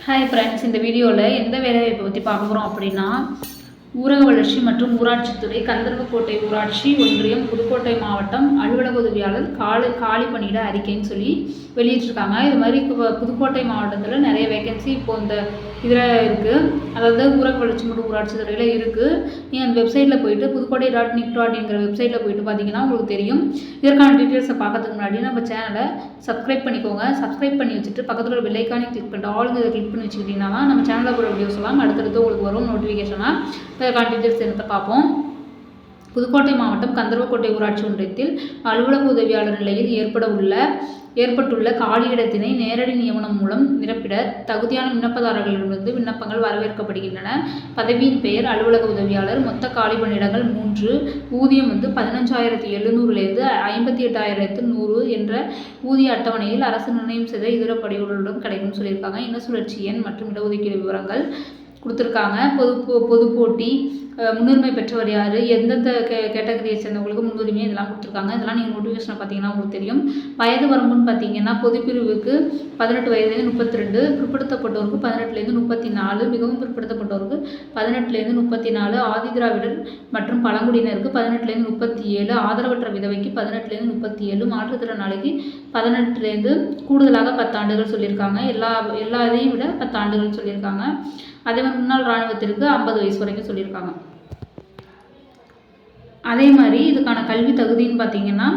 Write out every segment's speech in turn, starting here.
Hi friends இந்த வீடியோவில் எந்த வேலைவாய்ப்பை பற்றி பார்க்க போகிறோம் அப்படின்னா ஊரக வளர்ச்சி மற்றும் ஊராட்சித்துறை கந்தர்வக்கோட்டை ஊராட்சி ஒன்றியம் புதுக்கோட்டை மாவட்டம் அலுவலக உதவியாளர் காலி காலி பணியிட அறிக்கைன்னு சொல்லி வெளியிட்டிருக்காங்க. இது மாதிரி இப்போ புதுக்கோட்டை மாவட்டத்தில் நிறைய வேகன்சி இப்போ இந்த இதில் இருக்குது அதாவது ஊரக வளர்ச்சி மற்றும் ஊராட்சி துறையில் இருக்குது நீங்கள் அந்த வெப்சைட்டில் போயிட்டு புதுக்கோட்டை டாட் நிக் டாட் என்கிற வெப்சைட்டில் போயிட்டு பார்த்தீங்கன்னா உங்களுக்கு தெரியும். இதற்கான டீட்டெயில்ஸை பார்க்கறதுக்கு முன்னாடி நம்ம சேனலை சப்ஸ்கிரைப் பண்ணிக்கோங்க. சப்ஸ்கிரைப் பண்ணி வச்சுட்டு பக்கத்தில் ஒரு பெல்லைக்கானே கிளிக் பண்ணிட்டு ஆளுங்க இதை கிளிக் பண்ணி வச்சுக்கிட்டிங்கன்னா தான் நம்ம சேனலில் போகிற வீடியோஸ் எல்லாம் அடுத்தடுத்து உங்களுக்கு வரும் நோட்டிஃபிகேஷனாக இதற்கான டீட்டெயில்ஸ் என்னத்தை பார்ப்போம். புதுக்கோட்டை மாவட்டம் கந்தர்வக்கோட்டை ஊராட்சி ஒன்றியத்தில் அலுவலக உதவியாளர் நிலையில் ஏற்பட உள்ள ஏற்பட்டுள்ள காலியிடத்தினை நேரடி நியமனம் மூலம் நிரப்பிட தகுதியான விண்ணப்பதாரர்களிடமிருந்து விண்ணப்பங்கள் வரவேற்கப்படுகின்றன. பதவியின் பெயர் அலுவலக உதவியாளர் மொத்த காலி பணியிடங்கள் மூன்று ஊதியம் வந்து பதினஞ்சாயிரத்தி எழுநூறுலேருந்து ஐம்பத்தி எட்டாயிரத்து நூறு என்ற ஊதிய அட்டவணையில் அரசு நிர்ணயம் செய்த இதர படிவுகளுடன் கிடைக்கும்னு சொல்லியிருக்காங்க. இன சுழற்சி எண் மற்றும் இடஒதுக்கீடு விவரங்கள். கொடுத்துருக்காங்க. பொது போ- பொது போட்டி. முன்னுரிமை பெற்றவர் யார்? எந்தெந்த கே கேட்டகரியை சேர்ந்தவங்களுக்கு முன்னுரிமை இதெல்லாம் கொடுத்துருக்காங்க. இதெல்லாம் நீங்கள் நோட்டிஃபிகேஷனை பார்த்தீங்கன்னா உங்களுக்கு தெரியும். வயது வரம்புன்னு பார்த்தீங்கன்னா பொதுப்பிரிவுக்கு பதினெட்டு வயதுலேருந்து முப்பத்தி ரெண்டு பிற்படுத்தப்பட்டோருக்கு பதினெட்டுலேருந்து முப்பத்தி நாலு மிகவும் பிற்படுத்தப்பட்டோருக்கு பதினெட்டுலேருந்து முப்பத்தி நாலு ஆதிதிராவிடர் மற்றும் பழங்குடியினருக்கு பதினெட்டுலேருந்து முப்பத்தி ஏழு ஆதரவற்ற விதவைக்கு பதினெட்டுலேருந்து முப்பத்தி ஏழு மாற்றுத்திறனாளிக்கு பதினெட்டுலேருந்து கூடுதலாக பத்தாண்டுகள் சொல்லியிருக்காங்க. எல்லா எல்லா இதையும் விட பத்தாண்டுகள் சொல்லியிருக்காங்க. அதே மாதிரி முன்னாள் இராணுவத்திற்கு ஐம்பது வயசு வரைக்கும் சொல்லியிருக்காங்க. அதே மாதிரி இதுக்கான கல்வி தகுதின்னு பார்த்தீங்கன்னா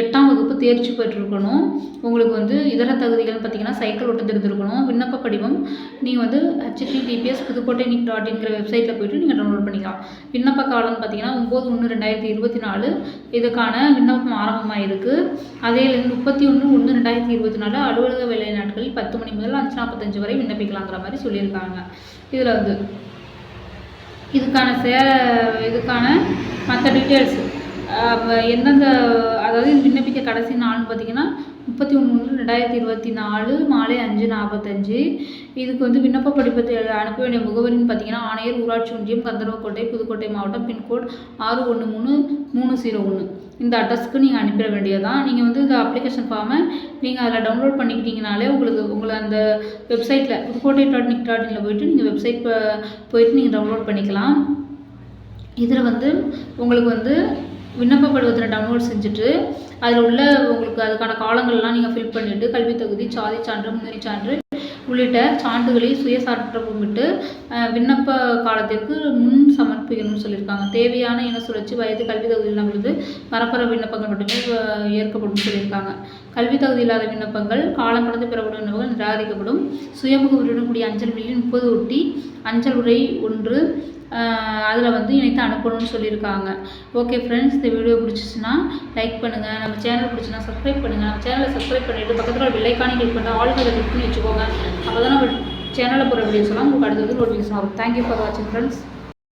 எட்டாம் வகுப்பு தேர்ச்சி பெற்றிருக்கணும். உங்களுக்கு வந்து இதர தகுதிகள்னு பார்த்தீங்கன்னா சைக்கிள் ஓட்ட தெரிஞ்சிருக்கணும். விண்ணப்ப படிவம் நீங்கள் வந்து ஹெச்டிடிபிஎஸ் புதுக்கோட்டை நிக் டாட் இன்கிற வெப்சைட்டில் போயிட்டு நீங்கள் டவுன்லோட் பண்ணிக்கலாம். விண்ணப்ப காலம்னு பார்த்தீங்கன்னா ஒம்பது ஒன்று ரெண்டாயிரத்தி இருபத்தி நாலு இதுக்கான விண்ணப்பம் ஆரம்பமாக இருக்குது அதேலேருந்து முப்பத்தி ஒன்று ஒன்று ரெண்டாயிரத்தி இருபத்தி நாலு அலுவலக வேலை நாட்களில் பத்து மணி முதல் அஞ்சு நாற்பத்தஞ்சு வரை விண்ணப்பிக்கலாங்கிற மாதிரி சொல்லியிருக்காங்க. இதில் வந்து இதுக்கான சே இதுக்கான மற்ற டீட்டெயில்ஸ் எந்தெந்த அதாவது விண்ணப்பிக்க கடைசி நாள்னு பார்த்தீங்கன்னா முப்பத்தி ஒன்று ஒன்று ரெண்டாயிரத்தி இருபத்தி நாலு மாலை அஞ்சு நாற்பத்தஞ்சு இதுக்கு வந்து விண்ணப்ப படிப்பத்தை அனுப்ப வேண்டிய முகவரின்னு பார்த்தீங்கன்னா ஆணையர் ஊராட்சி ஒன்றியம் கந்தரவக்கோட்டை புதுக்கோட்டை மாவட்டம் பின்கோட் ஆறு ஒன்று மூணு மூணு ஜீரோ ஒன்று. இந்த அட்ரஸ்க்கு நீங்கள் அனுப்பிட வேண்டியதான் நீங்கள் வந்து இந்த அப்ளிகேஷன் ஃபார்மை நீங்கள் அதில் டவுன்லோட் பண்ணிக்கிட்டீங்கனாலே உங்களுக்கு உங்களை அந்த வெப்சைட்டில் புதுக்கோட்டை டாட் நிக் டாட் இனில் போயிட்டு நீங்கள் வெப்சைட் போயிட்டு நீங்கள் டவுன்லோட் பண்ணிக்கலாம். இதில் வந்து உங்களுக்கு வந்து விண்ணப்ப டவுன்லோட் செஞ்சுட்டு அதில் உள்ள உங்களுக்கு அதுக்கான காலங்கள்லாம் நீங்கள் ஃபில் பண்ணிவிட்டு கல்வி தகுதி சாதி சான்று முன்னேறி சான்று உள்ளிட்ட சான்றுகளை சுயசாற்றமிட்டு கும்பிட்டு விண்ணப்ப காலத்திற்கு முன் சமர்ப்பிக்கணும்னு சொல்லியிருக்காங்க. தேவையான இன சுழற்சி வயது கல்வி தகுதி இல்லாமல் பரப்பர விண்ணப்பங்கள் மட்டுமே ஏற்கப்படும் சொல்லியிருக்காங்க. கல்வி தகுதி இல்லாத விண்ணப்பங்கள் காலம் கடந்து பெறப்படும் விண்ணப்பங்கள் நிராகரிக்கப்படும். சுயமுகவரியுடன் கூடிய அஞ்சல் மில்லியன் முப்பது ஒட்டி அஞ்சல் உரை ஒன்று அதில் வந்து இணைத்து அனுப்பணும்னு சொல்லியிருக்காங்க. ஓகே ஃப்ரெண்ட்ஸ் இந்த வீடியோ பிடிச்சிச்சுன்னா லைக் பண்ணுங்கள் நம்ம சேனல் பிடிச்சின்னா சப்ஸ்கிரைப் பண்ணுங்கள் நம்ம சேனலை சப்ஸ்கிரைப் பண்ணிவிட்டு பக்கத்தில் ஒரு கிளிக் பண்ணிட்டு ஆல் கதை கிளிக் பண்ணி வச்சுக்கோங்க. அப்போ தான் நம்ம சேனலில் போகிற வீடியோஸ்லாம் உங்களுக்கு அடுத்தது நோட்டிஃபிகேஷன் ஆகும் தேங்க்யூ ஃபார் வாட்சிங் ஃப்ரெண்ட்ஸ்